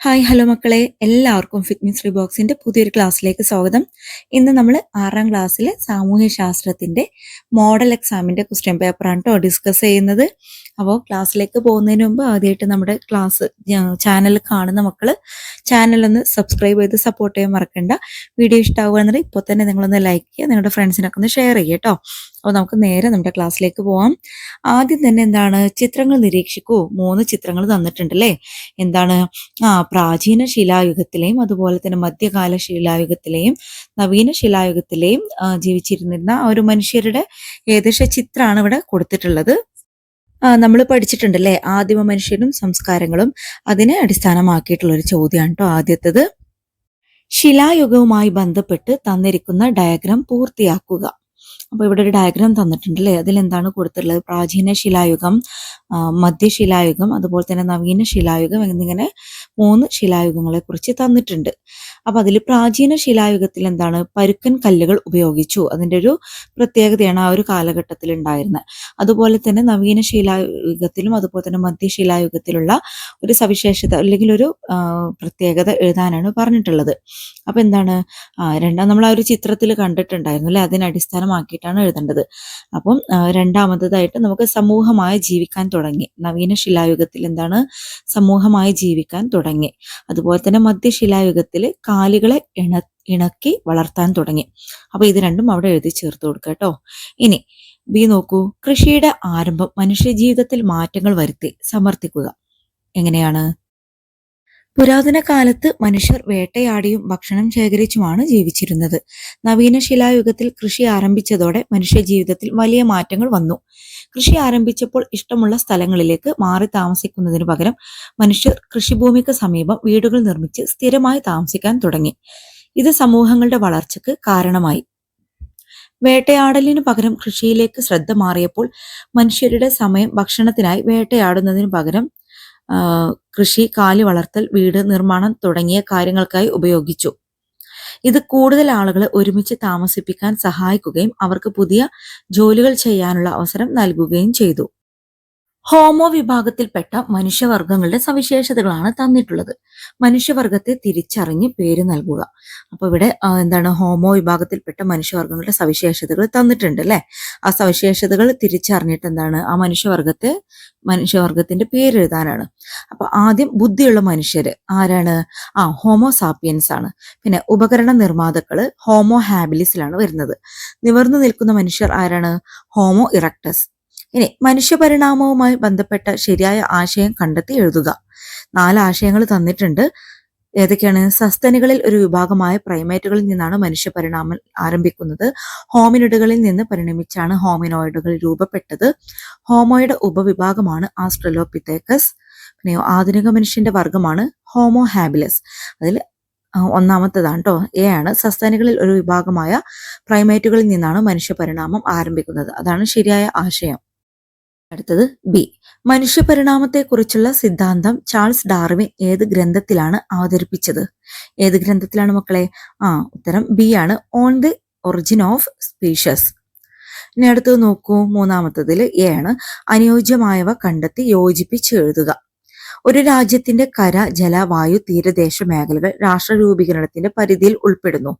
Hi hello മക്കളെ. എല്ലാവർക്കും fitness ബോക്സിന്റെ പുതിയൊരു ക്ലാസ്സിലേക്ക് സ്വാഗതം. ഇന്ന് നമ്മൾ ആറാം ക്ലാസ്സിലെ സാമൂഹ്യ ശാസ്ത്രത്തിന്റെ മോഡൽ എക്സാമിന്റെ ക്വസ്റ്റ്യൻ പേപ്പറാണ് കേട്ടോ ഡിസ്കസ് ചെയ്യുന്നത്. അപ്പോൾ ക്ലാസ്സിലേക്ക് പോകുന്നതിന് മുമ്പ് ആദ്യമായിട്ട് നമ്മുടെ ക്ലാസ് ചാനൽ കാണുന്ന മക്കൾ ചാനൽ ഒന്ന് സബ്സ്ക്രൈബ് ചെയ്ത് സപ്പോർട്ട് ചെയ്യാൻ മറക്കണ്ട. വീഡിയോ ഇഷ്ടമാവുകയാണെങ്കിൽ ഇപ്പോൾ തന്നെ നിങ്ങളൊന്ന് ലൈക്ക് ചെയ്യുക നിങ്ങളുടെ ഫ്രണ്ട്സിനൊക്കെ ഒന്ന് ഷെയർ ചെയ്യുക കേട്ടോ. അപ്പോൾ നമുക്ക് നേരെ നമ്മുടെ ക്ലാസ്സിലേക്ക് പോവാം. ആദ്യം തന്നെ എന്താണ്? ചിത്രങ്ങൾ നിരീക്ഷിക്കൂ. മൂന്ന് ചിത്രങ്ങൾ തന്നിട്ടുണ്ടല്ലേ എന്താണ്? ആ പ്രാചീന ശിലായുഗത്തിലെയും അതുപോലെ തന്നെ മധ്യകാല ശിലായുഗത്തിലെയും നവീന ശിലായുഗത്തിലെയും ജീവിച്ചിരുന്നിരുന്ന ഒരു മനുഷ്യരുടെ ഏകദേശ ചിത്രമാണ് ഇവിടെ കൊടുത്തിട്ടുള്ളത്. നമ്മൾ പഠിച്ചിട്ടുണ്ടല്ലേ? ആദിമ മനുഷ്യനും സംസ്കാരങ്ങളും അതിനെ അടിസ്ഥാനമാക്കിയിട്ടുള്ള ഒരു ചോദ്യമാണ് കേട്ടോ ആദ്യത്തത്. ശിലായുഗവുമായി ബന്ധപ്പെട്ട് തന്നിരിക്കുന്ന ഡയഗ്രാം പൂർത്തിയാക്കുക. അപ്പോൾ ഇവിടെ ഒരു ഡയഗ്രാം തന്നിട്ടുണ്ട് അല്ലേ അതിൽ എന്താണ് കൊടുത്തിട്ടുള്ളത്? പ്രാചീന ശിലായുഗം മധ്യശിലായുഗം അതുപോലെ തന്നെ നവീന ശിലായുഗം എന്നിങ്ങനെ മൂന്ന് ശിലായുഗങ്ങളെ കുറിച്ച് തന്നിട്ടുണ്ട്. അപ്പോൾ അതിൽ പ്രാചീന ശിലായുഗത്തിൽ എന്താണ്? പരുക്കൻ കല്ലുകൾ ഉപയോഗിച്ചു. അതിന്റെ ഒരു പ്രത്യേകതയാണ് ആ ഒരു കാലഘട്ടത്തിൽ ഉണ്ടായിരുന്നത്. അതുപോലെ തന്നെ നവീന ശിലായുഗത്തിലും അതുപോലെ തന്നെ മധ്യശിലായുഗത്തിലുള്ള ഒരു സവിശേഷത അല്ലെങ്കിൽ ഒരു പ്രത്യേകത എഴുതാനാണ് പറഞ്ഞിട്ടുള്ളത്. അപ്പോൾ എന്താണ്? രണ്ടാം നമ്മൾ ആ ഒരു ചിത്രത്തിൽ കണ്ടിട്ടുണ്ടായിരുന്നു അല്ലെ? അതിനെ അടിസ്ഥാനമാക്കിയിട്ടാണ് എഴുതേണ്ടത്. അപ്പം രണ്ടാമത്തതായിട്ട് നമുക്ക് സമൂഹമായി ജീവിക്കാൻ തുടങ്ങി. നവീന ശിലായുഗത്തിൽ എന്താണ്? സമൂഹമായി ജീവിക്കാൻ തുടങ്ങി. അതുപോലെ തന്നെ മധ്യശിലായുഗത്തിൽ കാലികളെ ഇണ ഇണക്കി വളർത്താൻ തുടങ്ങി. അപ്പൊ ഇത് രണ്ടും അവിടെ എഴുതി ചേർത്ത് കൊടുക്കുക കേട്ടോ. ഇനി ബി നോക്കൂ. കൃഷിയുടെ ആരംഭം മനുഷ്യ ജീവിതത്തിൽ മാറ്റങ്ങൾ വരുത്തി സമർത്ഥിക്കുക. എങ്ങനെയാണ്? പുരാതന കാലത്ത് മനുഷ്യർ വേട്ടയാടിയും ഭക്ഷണം ശേഖരിച്ചുമാണ് ജീവിച്ചിരുന്നത്. നവീന ശിലായുഗത്തിൽ കൃഷി ആരംഭിച്ചതോടെ മനുഷ്യ ജീവിതത്തിൽ വലിയ മാറ്റങ്ങൾ വന്നു. കൃഷി ആരംഭിച്ചപ്പോൾ ഇഷ്ടമുള്ള സ്ഥലങ്ങളിലേക്ക് മാറി താമസിക്കുന്നതിനു പകരം മനുഷ്യർ കൃഷിഭൂമിക്ക് സമീപം വീടുകൾ നിർമ്മിച്ച് സ്ഥിരമായി താമസിക്കാൻ തുടങ്ങി. ഇത് സമൂഹങ്ങളുടെ വളർച്ചയ്ക്ക് കാരണമായി. വേട്ടയാടലിനു പകരം കൃഷിയിലേക്ക് ശ്രദ്ധ മാറിയപ്പോൾ മനുഷ്യരുടെ സമയം ഭക്ഷണത്തിനായി വേട്ടയാടുന്നതിനു പകരം കൃഷി കാലി വളർത്തൽ വീട് നിർമ്മാണം തുടങ്ങിയ കാര്യങ്ങൾക്കായി ഉപയോഗിച്ചു. ഇത് കൂടുതൽ ആളുകളെ ഒരുമിച്ച് താമസിപ്പിക്കാൻ സഹായിക്കുകയും അവർക്ക് പുതിയ ജോലികൾ ചെയ്യാനുള്ള അവസരം നൽകുകയും ചെയ്തു. ഹോമോ വിഭാഗത്തിൽപ്പെട്ട മനുഷ്യവർഗങ്ങളുടെ സവിശേഷതകളാണ് തന്നിട്ടുള്ളത്. മനുഷ്യവർഗത്തെ തിരിച്ചറിഞ്ഞ് പേര് നൽകുക. അപ്പൊ ഇവിടെ എന്താണ് ഹോമോ വിഭാഗത്തിൽപ്പെട്ട മനുഷ്യവർഗങ്ങളുടെ സവിശേഷതകൾ തന്നിട്ടുണ്ട് അല്ലെ? ആ സവിശേഷതകൾ തിരിച്ചറിഞ്ഞിട്ട് എന്താണ് ആ മനുഷ്യവർഗത്തെ മനുഷ്യവർഗത്തിന്റെ പേരെഴുതാനാണ് അപ്പൊ ആദ്യം ബുദ്ധിയുള്ള മനുഷ്യര് ആരാണ്? ആ ഹോമോ സാപ്പിയൻസ് ആണ്. പിന്നെ ഉപകരണ നിർമ്മാതാക്കൾ ഹോമോ ഹാബിലിസിലാണ് വരുന്നത്. നിവർന്നു നിൽക്കുന്ന മനുഷ്യർ ആരാണ്? Homo erectus. ഇനി മനുഷ്യപരിണാമവുമായി ബന്ധപ്പെട്ട ശരിയായ ആശയം കണ്ടെത്തി എഴുതുക. നാല് ആശയങ്ങൾ തന്നിട്ടുണ്ട്. ഏതൊക്കെയാണ്? സസ്തനികളിൽ ഒരു വിഭാഗമായ പ്രൈമേറ്റുകളിൽ നിന്നാണ് മനുഷ്യപരിണാമം ആരംഭിക്കുന്നത്. ഹോമിനിഡുകളിൽ നിന്ന് പരിണമിച്ചാണ് ഹോമിനോയിഡുകൾ രൂപപ്പെട്ടത്. ഹോമോയുടെ ഉപവിഭാഗമാണ് ആസ്ട്രലോപിത്തേക്കസ്. പിന്നെ ആധുനിക മനുഷ്യന്റെ വർഗമാണ് ഹോമോ ഹാബിലസ്. അതിൽ ഒന്നാമത്തേതാണ് കേട്ടോ എ ആണ് സസ്തനികളിൽ ഒരു വിഭാഗമായ പ്രൈമേറ്റുകളിൽ നിന്നാണ് മനുഷ്യപരിണാമം ആരംഭിക്കുന്നത്. അതാണ് ശരിയായ ആശയം. അടുത്തത് ബി മനുഷ്യപരിണാമത്തെക്കുറിച്ചുള്ള സിദ്ധാന്തം ചാൾസ് ഡാർവിൻ ഏത് ഗ്രന്ഥത്തിലാണ് അവതരിപ്പിച്ചത്? ഏത് ഗ്രന്ഥത്തിലാണ് മക്കളെ? ആ ഉത്തരം ബി ആണ്. On the origin of species ഇനി അടുത്തത് നോക്കൂ. മൂന്നാമത്തതിൽ എ ആണ്. അനുയോജ്യമായവ കണ്ടെത്തി യോജിപ്പിച്ച് എഴുതുക. ഒരു രാജ്യത്തിന്റെ കര ജല വായു തീരദേശ മേഖലകൾ രാഷ്ട്ര രൂപീകരണത്തിന്റെ പരിധിയിൽ ഉൾപ്പെടുന്നു.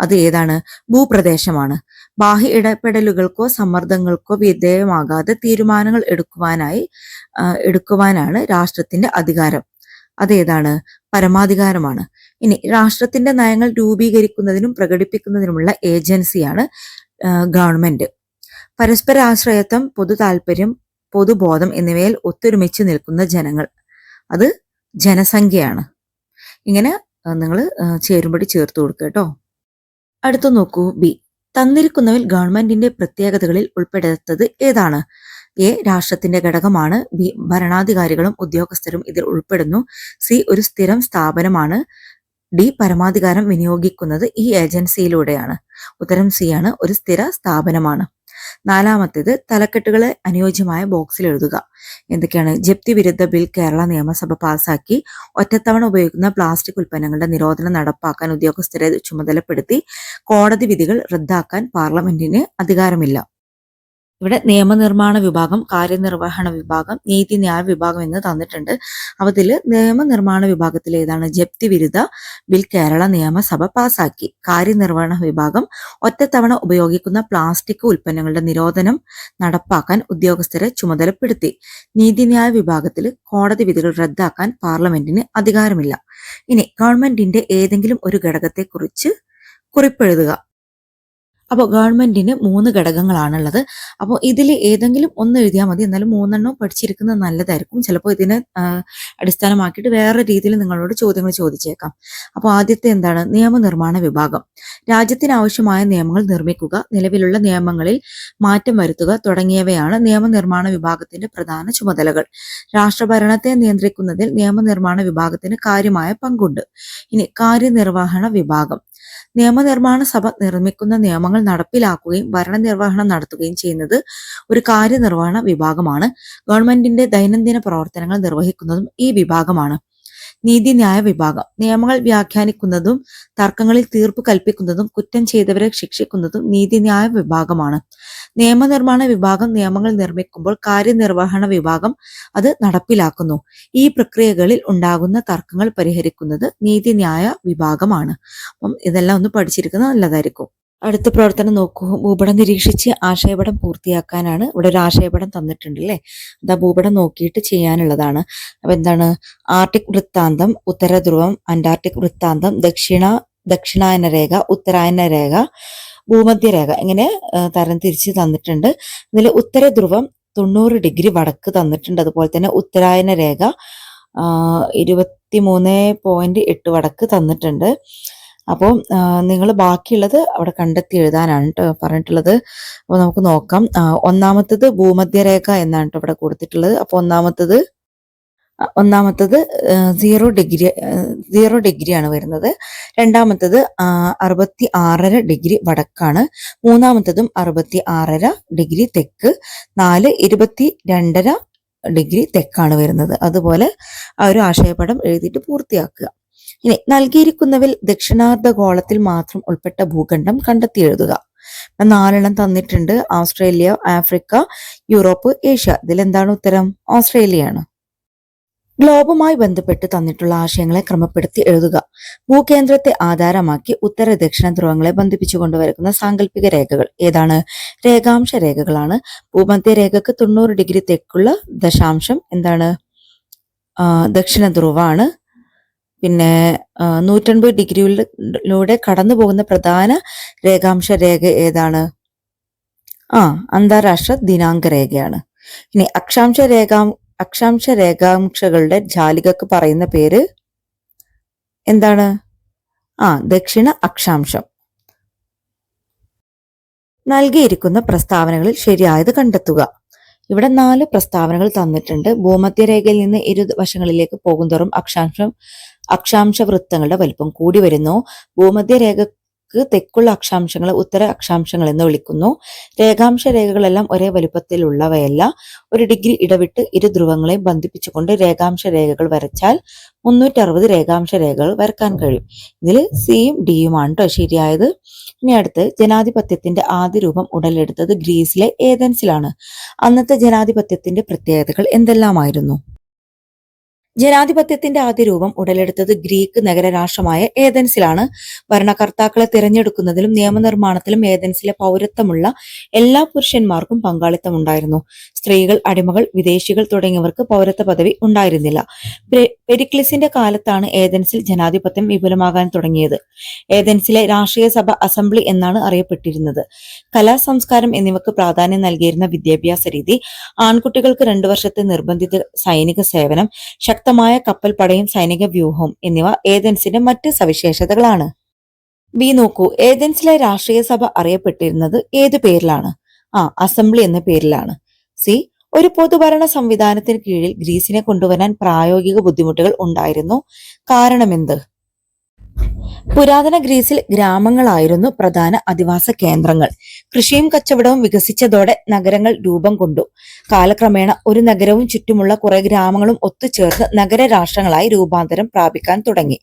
അത് ഏതാണ്? ഭൂപ്രദേശമാണ്. ബാഹ്യ ഇടപെടലുകൾക്കോ സമ്മർദ്ദങ്ങൾക്കോ വിധേയമാകാതെ തീരുമാനങ്ങൾ എടുക്കുവാനായി എടുക്കുവാനാണ് രാഷ്ട്രത്തിന്റെ അധികാരം. അതേതാണ്? പരമാധികാരമാണ്. ഇനി രാഷ്ട്രത്തിന്റെ നയങ്ങൾ രൂപീകരിക്കുന്നതിനും പ്രകടിപ്പിക്കുന്നതിനുമുള്ള ഏജൻസിയാണ് ഗവൺമെന്റ്. പരസ്പര ആശ്രയത്വം പൊതു താല്പര്യം പൊതുബോധം എന്നിവയിൽ ഒത്തൊരുമിച്ച് നിൽക്കുന്ന ജനങ്ങൾ. അത് ജനസംഖ്യയാണ്. ഇങ്ങനെ നിങ്ങൾ ചേരുമ്പടി ചേർത്ത് കൊടുക്കുക കേട്ടോ. അടുത്തു നോക്കൂ. ബി. തന്നിരിക്കുന്നവൽ ഗവൺമെന്റിന്റെ പ്രത്യേകതകളിൽ ഉൾപ്പെടുത്തത് ഏതാണ്? എ. രാഷ്ട്രത്തിന്റെ ഘടകമാണ്. ബി. ഭരണാധികാരികളും ഉദ്യോഗസ്ഥരും ഇതിൽ ഉൾപ്പെടുന്നു. സി. ഒരു സ്ഥിരം സ്ഥാപനമാണ്. ഡി. പരമാധികാരം വിനിയോഗിക്കുന്നത് ഈ ഏജൻസിയിലൂടെയാണ്. ഉത്തരം സി ആണ്. ഒരു സ്ഥിര സ്ഥാപനമാണ്. നാലാമത്തേത് തലക്കെട്ടുകളെ അനുയോജ്യമായ ബോക്സിൽ എഴുതുക. എന്തൊക്കെയാണ്? ജപ്തി വിരുദ്ധ ബിൽ കേരള നിയമസഭ പാസാക്കി ഒറ്റത്തവണ ഉപയോഗിക്കുന്ന പ്ലാസ്റ്റിക് ഉൽപ്പന്നങ്ങളുടെ നിരോധനം നടപ്പാക്കാൻ ഉദ്യോഗസ്ഥരെ ചുമതലപ്പെടുത്തി കോടതി വിധികൾ റദ്ദാക്കാൻ പാർലമെന്റിന് അധികാരമില്ല. ഇവിടെ നിയമനിർമ്മാണ വിഭാഗം കാര്യനിർവഹണ വിഭാഗം നീതി നീതിന്യായ വിഭാഗം എന്ന് തന്നിട്ടുണ്ട്. അപ്പൊ ഇതിൽ നിയമനിർമ്മാണ വിഭാഗത്തിൽ ഏതാണ്? ജപ്തി വിരുദ്ധ ബിൽ കേരള നിയമസഭ പാസാക്കി. കാര്യനിർവഹണ വിഭാഗം ഒറ്റത്തവണ ഉപയോഗിക്കുന്ന പ്ലാസ്റ്റിക് ഉൽപ്പന്നങ്ങളുടെ നിരോധനം നടപ്പാക്കാൻ ഉദ്യോഗസ്ഥരെ ചുമതലപ്പെടുത്തി. നീതിന്യായ വിഭാഗത്തിൽ കോടതി വിധികൾ റദ്ദാക്കാൻ പാർലമെന്റിന് അധികാരമില്ല. ഇനി ഗവൺമെന്റിന്റെ ഏതെങ്കിലും ഒരു ഘടകത്തെക്കുറിച്ച് കുറിപ്പെഴുതുക. അപ്പോൾ ഗവൺമെന്റിന് മൂന്ന് ഘടകങ്ങളാണുള്ളത്. അപ്പോൾ ഇതിൽ ഏതെങ്കിലും ഒന്ന് എഴുതിയാൽ മതി. എന്നാലും മൂന്നെണ്ണം പഠിച്ചിരിക്കുന്നത് നല്ലതായിരിക്കും. ചിലപ്പോൾ ഇതിനെ അടിസ്ഥാനമാക്കിയിട്ട് വേറെ രീതിയിൽ നിങ്ങളോട് ചോദ്യങ്ങൾ ചോദിച്ചേക്കാം. അപ്പോൾ ആദ്യത്തെ എന്താണ്? നിയമനിർമ്മാണ വിഭാഗം. രാജ്യത്തിനാവശ്യമായ നിയമങ്ങൾ നിർമ്മിക്കുക നിലവിലുള്ള നിയമങ്ങളിൽ മാറ്റം വരുത്തുക തുടങ്ങിയവയാണ് നിയമനിർമ്മാണ വിഭാഗത്തിന്റെ പ്രധാന ചുമതലകൾ. രാഷ്ട്രഭരണത്തെ നിയന്ത്രിക്കുന്നതിൽ നിയമനിർമ്മാണ വിഭാഗത്തിന് കാര്യമായ പങ്കുണ്ട്. ഇനി കാര്യനിർവഹണ വിഭാഗം. നിയമനിർമ്മാണ സഭ നിർമ്മിക്കുന്ന നിയമങ്ങൾ നടപ്പിലാക്കുകയും ഭരണനിർവഹണം നടത്തുകയും ചെയ്യുന്നത് ഒരു കാര്യനിർവഹണ വിഭാഗമാണ്. ഗവൺമെന്റിന്റെ ദൈനംദിന പ്രവർത്തനങ്ങൾ നിർവഹിക്കുന്നതും ഈ വിഭാഗമാണ്. നീതിന്യായ വിഭാഗം. നിയമങ്ങൾ വ്യാഖ്യാനിക്കുന്നതും തർക്കങ്ങളിൽ തീർപ്പ് കൽപ്പിക്കുന്നതും കുറ്റം ചെയ്തവരെ ശിക്ഷിക്കുന്നതും നീതിന്യായ വിഭാഗമാണ്. നിയമനിർമ്മാണ വിഭാഗം നിയമങ്ങൾ നിർമ്മിക്കുമ്പോൾ കാര്യനിർവഹണ വിഭാഗം അത് നടപ്പിലാക്കുന്നു. ഈ പ്രക്രിയകളിൽ ഉണ്ടാകുന്ന തർക്കങ്ങൾ പരിഹരിക്കുന്നത് നീതിന്യായ വിഭാഗമാണ്. അപ്പം ഇതെല്ലാം ഒന്ന് പഠിച്ചിരിക്കുന്നത് നല്ലതായിരിക്കും. അടുത്ത പ്രവർത്തനം നോക്കൂ. ഭൂപടം നിരീക്ഷിച്ച് ആശയപടം പൂർത്തിയാക്കാനാണ് ഇവിടെ ഒരു ആശയപടം തന്നിട്ടുണ്ട് അല്ലേ അതാ ഭൂപടം നോക്കിയിട്ട് ചെയ്യാനുള്ളതാണ്. അപ്പൊ എന്താണ്? ആർട്ടിക് വൃത്താന്തം ഉത്തരധ്രുവം അന്റാർട്ടിക് വൃത്താന്തം ദക്ഷിണ ദക്ഷിണായന രേഖ ഉത്തരായന രേഖ ഭൂമധ്യരേഖ ഇങ്ങനെ തരം തിരിച്ച് തന്നിട്ടുണ്ട്. ഇതിൽ ഉത്തരധ്രുവം തൊണ്ണൂറ് ഡിഗ്രി വടക്ക് തന്നിട്ടുണ്ട്. അതുപോലെ തന്നെ ഉത്തരായന രേഖ ഇരുപത്തി മൂന്ന് പോയിന്റ് എട്ട് വടക്ക് തന്നിട്ടുണ്ട്. അപ്പോൾ നിങ്ങൾ ബാക്കിയുള്ളത് അവിടെ കണ്ടെത്തി എഴുതാനാണ് കേട്ടോ പറഞ്ഞിട്ടുള്ളത്. അപ്പോൾ നമുക്ക് നോക്കാം. ഒന്നാമത്തത് ഭൂമധ്യരേഖ എന്നാണ് കേട്ടോ ഇവിടെ കൊടുത്തിട്ടുള്ളത്. അപ്പോൾ ഒന്നാമത്തത് ഒന്നാമത്തത് സീറോ ഡിഗ്രി സീറോ ഡിഗ്രിയാണ് വരുന്നത്. രണ്ടാമത്തത് അറുപത്തി ആറര ഡിഗ്രി വടക്കാണ്. മൂന്നാമത്തതും അറുപത്തി ആറര ഡിഗ്രി തെക്ക്. നാല് ഇരുപത്തി രണ്ടര ഡിഗ്രി തെക്കാണ് വരുന്നത്. അതുപോലെ ആ ഒരു ആശയപടം എഴുതിയിട്ട് പൂർത്തിയാക്കുക. ഇനി നൽകിയിരിക്കുന്നവിൽ ദക്ഷിണാർദ്ധ ഗോളത്തിൽ മാത്രം ഉൾപ്പെട്ട ഭൂഖണ്ഡം കണ്ടെത്തി എഴുതുക. നാലെണ്ണം തന്നിട്ടുണ്ട്. Australia Africa Europe Asia. ഇതിലെന്താണ് ഉത്തരം? ഓസ്ട്രേലിയയാണ് ഗ്ലോബുമായി ബന്ധപ്പെട്ട് തന്നിട്ടുള്ള ആശയങ്ങളെ ക്രമപ്പെടുത്തി എഴുതുക. ഭൂകേന്ദ്രത്തെ ആധാരമാക്കി ഉത്തര ദക്ഷിണ ധ്രുവങ്ങളെ ബന്ധിപ്പിച്ചു കൊണ്ടുവരുന്ന സാങ്കല്പിക രേഖകൾ ഏതാണ്? രേഖാംശ രേഖകളാണ്. ഭൂമധ്യ രേഖക്ക് തൊണ്ണൂറ് ഡിഗ്രി തെക്കുള്ള ദശാംശം എന്താണ്? ദക്ഷിണ ധ്രുവാണ്. പിന്നെ നൂറ്റൻപത് ഡിഗ്രിയിലൂടെ കടന്നു പോകുന്ന പ്രധാന രേഖാംശ രേഖ ഏതാണ്? ആ അന്താരാഷ്ട്ര ദിനാങ്ക രേഖയാണ്. ഇനി അക്ഷാംശ രേഖാ അക്ഷാംശ രേഖാംശകളുടെ ജാലികക്ക് പറയുന്ന പേര് എന്താണ്? ആ ദക്ഷിണ അക്ഷാംശം. നൽകിയിരിക്കുന്ന പ്രസ്താവനകളിൽ ശരിയായത് കണ്ടെത്തുക. ഇവിടെ നാല് പ്രസ്താവനകൾ തന്നിട്ടുണ്ട്. ഭൂമധ്യരേഖയിൽ നിന്ന് ഇരു വശങ്ങളിലേക്ക് പോകുന്തോറും അക്ഷാംശം അക്ഷാംശ വൃത്തങ്ങളുടെ വലിപ്പം കൂടി വരുന്നു. ഭൂമധ്യരേഖക്ക് തെക്കുള്ള അക്ഷാംശങ്ങളെ ഉത്തര അക്ഷാംശങ്ങൾ എന്ന് വിളിക്കുന്നു. രേഖാംശ രേഖകളെല്ലാം ഒരേ വലുപ്പത്തിലുള്ളവയല്ല. ഒരു ഡിഗ്രി ഇടവിട്ട് ഇരു ധ്രുവങ്ങളെയും ബന്ധിപ്പിച്ചുകൊണ്ട് രേഖാംശ രേഖകൾ വരച്ചാൽ മുന്നൂറ്റി അറുപത് രേഖാംശ രേഖകൾ വരക്കാൻ കഴിയും. ഇതിൽ സിയും ഡിയുമാണ് കേട്ടോ ശരിയായത്. ഇനി അടുത്ത് ജനാധിപത്യത്തിന്റെ ആദ്യ രൂപം ഉടലെടുത്തത് ഗ്രീസിലെ ഏതൻസിലാണ് അന്നത്തെ ജനാധിപത്യത്തിന്റെ പ്രത്യേകതകൾ എന്തെല്ലാമായിരുന്നു? ജനാധിപത്യത്തിന്റെ ആദ്യ രൂപം ഉടലെടുത്തത് ഗ്രീക്ക് നഗരരാഷ്ട്രമായ ഏതൻസിലാണ്. ഭരണകർത്താക്കളെ തിരഞ്ഞെടുക്കുന്നതിലും നിയമനിർമ്മാണത്തിലും ഏതൻസിലെ പൗരത്വമുള്ള എല്ലാ പുരുഷന്മാർക്കും പങ്കാളിത്തമുണ്ടായിരുന്നു സ്ത്രീകൾ അടിമകൾ വിദേശികൾ തുടങ്ങിയവർക്ക് പൗരത്വ പദവി ഉണ്ടായിരുന്നില്ല. പെരിക്ലിസിന്റെ കാലത്താണ് ഏതൻസിൽ ജനാധിപത്യം വിപുലമാകാൻ തുടങ്ങിയത്. ഏതൻസിലെ രാഷ്ട്രീയ സഭ അസംബ്ലി എന്നാണ് അറിയപ്പെട്ടിരുന്നത്. കലാ സംസ്കാരം എന്നിവക്ക് പ്രാധാന്യം നൽകിയിരുന്ന വിദ്യാഭ്യാസ രീതി ആൺകുട്ടികൾക്ക് രണ്ടു വർഷത്തെ നിർബന്ധിത സൈനിക സേവനം ശക്തമായ കപ്പൽ പടയും സൈനിക വ്യൂഹവും എന്നിവ ഏതൻസിന്റെ മറ്റ് സവിശേഷതകളാണ്. ബി നോക്കൂ ഏതൻസിലെ രാഷ്ട്രീയ സഭ അറിയപ്പെട്ടിരുന്നത് ഏതു പേരിലാണ്? ആ അസംബ്ലി എന്ന പേരിലാണ്. സി ഒരു പൊതുഭരണ സംവിധാനത്തിന് കീഴിൽ ഗ്രീസിനെ കൊണ്ടുവരാൻ പ്രായോഗിക ബുദ്ധിമുട്ടുകൾ ഉണ്ടായിരുന്നു. കാരണമെന്ത്? പുരാതന ഗ്രീസിൽ ഗ്രാമങ്ങളായിരുന്നു പ്രധാന അധിവാസ കേന്ദ്രങ്ങൾ. കൃഷിയും കച്ചവടവും വികസിച്ചതോടെ നഗരങ്ങൾ രൂപം കൊണ്ടു. കാലക്രമേണ ഒരു നഗരവും ചുറ്റുമുള്ള കുറെ ഗ്രാമങ്ങളും ഒത്തുചേർന്ന് നഗരരാഷ്ട്രങ്ങളായി രൂപാന്തരം പ്രാപിക്കാൻ തുടങ്ങി.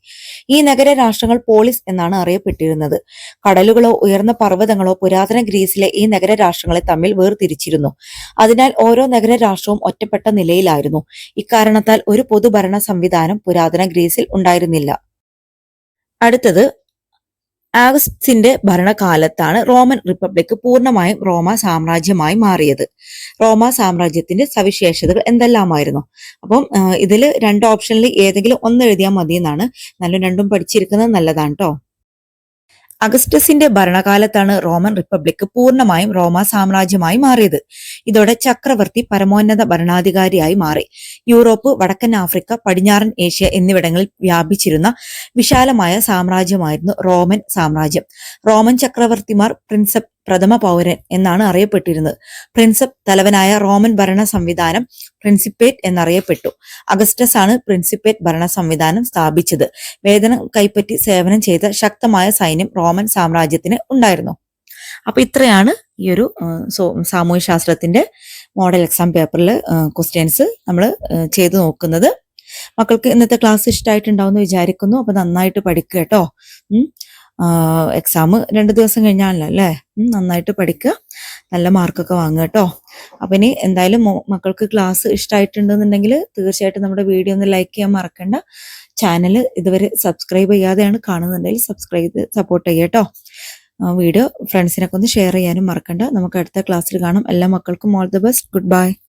ഈ നഗരരാഷ്ട്രങ്ങൾ പോളിസ് എന്നാണ് അറിയപ്പെട്ടിരുന്നത്. കടലുകളോ ഉയർന്ന പർവതങ്ങളോ പുരാതന ഗ്രീസിലെ ഈ നഗരരാഷ്ട്രങ്ങളെ തമ്മിൽ വേർതിരിച്ചിരുന്നു. അതിനാൽ ഓരോ നഗരരാഷ്ട്രവും ഒറ്റപ്പെട്ട നിലയിലായിരുന്നു. ഇക്കാരണത്താൽ ഒരു പൊതുഭരണ സംവിധാനം പുരാതന ഗ്രീസിൽ ഉണ്ടായിരുന്നില്ല. അടുത്തത് ആഗസ്റ്റിന്റെ ഭരണകാലത്താണ് റോമൻ റിപ്പബ്ലിക് പൂർണമായും റോമ സാമ്രാജ്യമായി മാറിയത്. റോമ സാമ്രാജ്യത്തിന്റെ സവിശേഷതകൾ എന്തെല്ലാമായിരുന്നു? അപ്പം ഇതിൽ രണ്ട് ഓപ്ഷനിൽ ഏതെങ്കിലും ഒന്ന് എഴുതിയാൽ മതി എന്നാണ് നല്ല രണ്ടും പഠിച്ചിരിക്കുന്നത് നല്ലതാണ് കേട്ടോ അഗസ്റ്റസിന്റെ ഭരണകാലത്താണ് റോമൻ റിപ്പബ്ലിക് പൂർണമായും റോമ സാമ്രാജ്യമായി മാറിയത്. ഇതോടെ ചക്രവർത്തി പരമോന്നത ഭരണാധികാരിയായി മാറി. യൂറോപ്പ് വടക്കൻ ആഫ്രിക്ക പടിഞ്ഞാറൻ ഏഷ്യ എന്നിവിടങ്ങളിൽ വ്യാപിച്ചിരുന്ന വിശാലമായ സാമ്രാജ്യമായിരുന്നു റോമൻ സാമ്രാജ്യം. റോമൻ ചക്രവർത്തിമാർ പ്രിൻസപ്പ് പ്രഥമ പൗരൻ എന്നാണ് അറിയപ്പെട്ടിരുന്നത്. പ്രിൻസപ്പ് തലവനായ റോമൻ ഭരണ സംവിധാനം പ്രിൻസിപ്പേറ്റ് എന്നറിയപ്പെട്ടു. അഗസ്റ്റസ് ആണ് പ്രിൻസിപ്പേറ്റ് ഭരണ സംവിധാനം സ്ഥാപിച്ചത്. വേതനം കൈപ്പറ്റി സേവനം ചെയ്ത ശക്തമായ സൈന്യം റോമൻ സാമ്രാജ്യത്തിന് ഉണ്ടായിരുന്നു. അപ്പൊ ഇത്രയാണ് ഈ ഒരു സാമൂഹ്യ ശാസ്ത്രത്തിന്റെ മോഡൽ എക്സാം പേപ്പറിൽ ക്വസ്റ്റ്യൻസ് നമ്മൾ ചെയ്തു നോക്കുന്നത്. മക്കൾക്ക് ഇന്നത്തെ ക്ലാസ് ഇഷ്ടമായിട്ടുണ്ടാവും എന്ന് വിചാരിക്കുന്നു. അപ്പൊ നന്നായിട്ട് പഠിക്കുക കേട്ടോ. എക്സാം രണ്ട് ദിവസം കഴിഞ്ഞാണല്ലോ അല്ലേ? നന്നായിട്ട് പഠിക്കുക. നല്ല മാർക്കൊക്കെ വാങ്ങുക കേട്ടോ. അപ്പൊ ഇനി എന്തായാലും മക്കൾക്ക് ക്ലാസ് ഇഷ്ടമായിട്ടുണ്ടെന്നുണ്ടെങ്കിൽ തീർച്ചയായിട്ടും നമ്മുടെ വീഡിയോ ഒന്ന് ലൈക്ക് ചെയ്യാൻ മറക്കണ്ട. ചാനൽ ഇതുവരെ സബ്സ്ക്രൈബ് ചെയ്യാതെയാണ് കാണുന്നുണ്ടെങ്കിൽ സബ്സ്ക്രൈബ് ചെയ്ത് സപ്പോർട്ട് ചെയ്യുക കേട്ടോ. വീഡിയോ ഫ്രണ്ട്സിനൊക്കെ ഒന്ന് ഷെയർ ചെയ്യാനും മറക്കണ്ട. നമുക്ക് അടുത്ത ക്ലാസ്സിൽ കാണാം. എല്ലാ മക്കൾക്കും all the best good bye